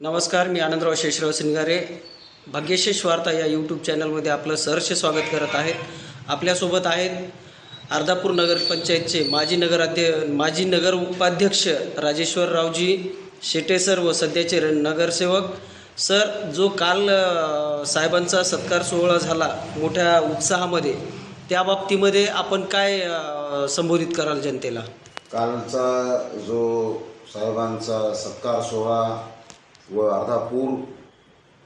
नमस्कार मी आनंदराव शेषराव सिंगारे. भाग्यशेष वार्ता या यूट्यूब चॅनलमध्ये आपलं सहर्ष स्वागत करत आहेत. आपल्यासोबत आहेत अर्धापूर नगरपंचायतचे माजी नगराध्य माजी नगर उपाध्यक्ष राजेश्वररावजी शेटे सर व सध्याचे नगरसेवक. सर जो काल साहेबांचा सत्कार सोहळा झाला मोठ्या उत्साहामध्ये त्या बाबतीमध्ये आपण काय संबोधित कराल जनतेला? कालचा जो साहेबांचा सत्कार सोहळा व अर्धापूर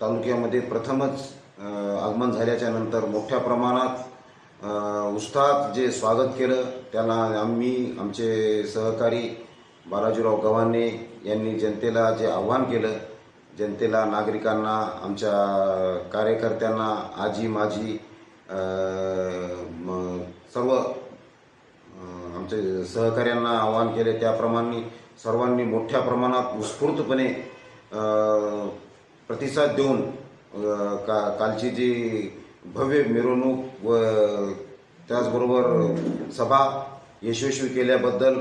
तालुक्यामध्ये प्रथमच आगमन झाल्याच्यानंतर मोठ्या प्रमाणात उस्ताद जे स्वागत केलं त्याला आम्ही आमचे सहकारी बालाजीराव गव्हाणे यांनी जनतेला जे आव्हान केलं जनतेला नागरिकांना आमच्या कार्यकर्त्यांना आजी माजी सर्व आमचे सहकाऱ्यांना आवाहन केले. त्याप्रमाणे सर्वांनी मोठ्या प्रमाणात उत्स्फूर्तपणे प्रतिसाद देऊन का कालची जी भव्य मिरवणूक व त्याचबरोबर सभा यशस्वी केल्याबद्दल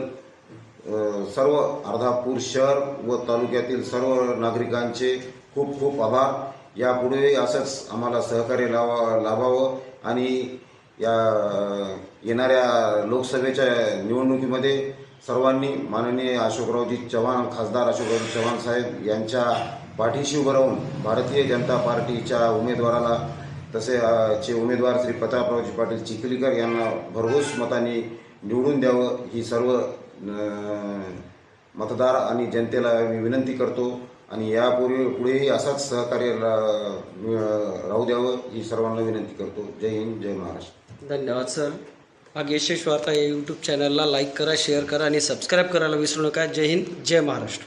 सर्व अर्धापूर शहर व तालुक्यातील सर्व नागरिकांचे खूप खूप आभार. यापुढे असंच आम्हाला सहकार्य लावा लाभावं आणि या येणाऱ्या लोकसभेच्या निवडणुकीमध्ये सर्वांनी माननीय अशोकरावजी चव्हाण खासदार अशोकरावजी चव्हाण साहेब यांच्या पाठीशी उभं राहून भारतीय जनता पार्टीच्या उमेदवाराला तसे चे उमेदवार श्री प्रतापरावजी पाटील चिखलीकर यांना भरघोस मताने निवडून द्यावं ही सर्व मतदार आणि जनतेला मी विनंती करतो आणि यापूर्वी पुढेही असाच सहकार्य रा- राहू द्यावं ही सर्वांना विनंती करतो. जय हिंद जय महाराष्ट्र. धन्यवाद सर. भाग्यशेष वार्ता या यूट्यूब चॅनलला लाईक करा शेअर करा आणि सबस्क्राईब करायला विसरू नका. जय हिंद जय महाराष्ट्र.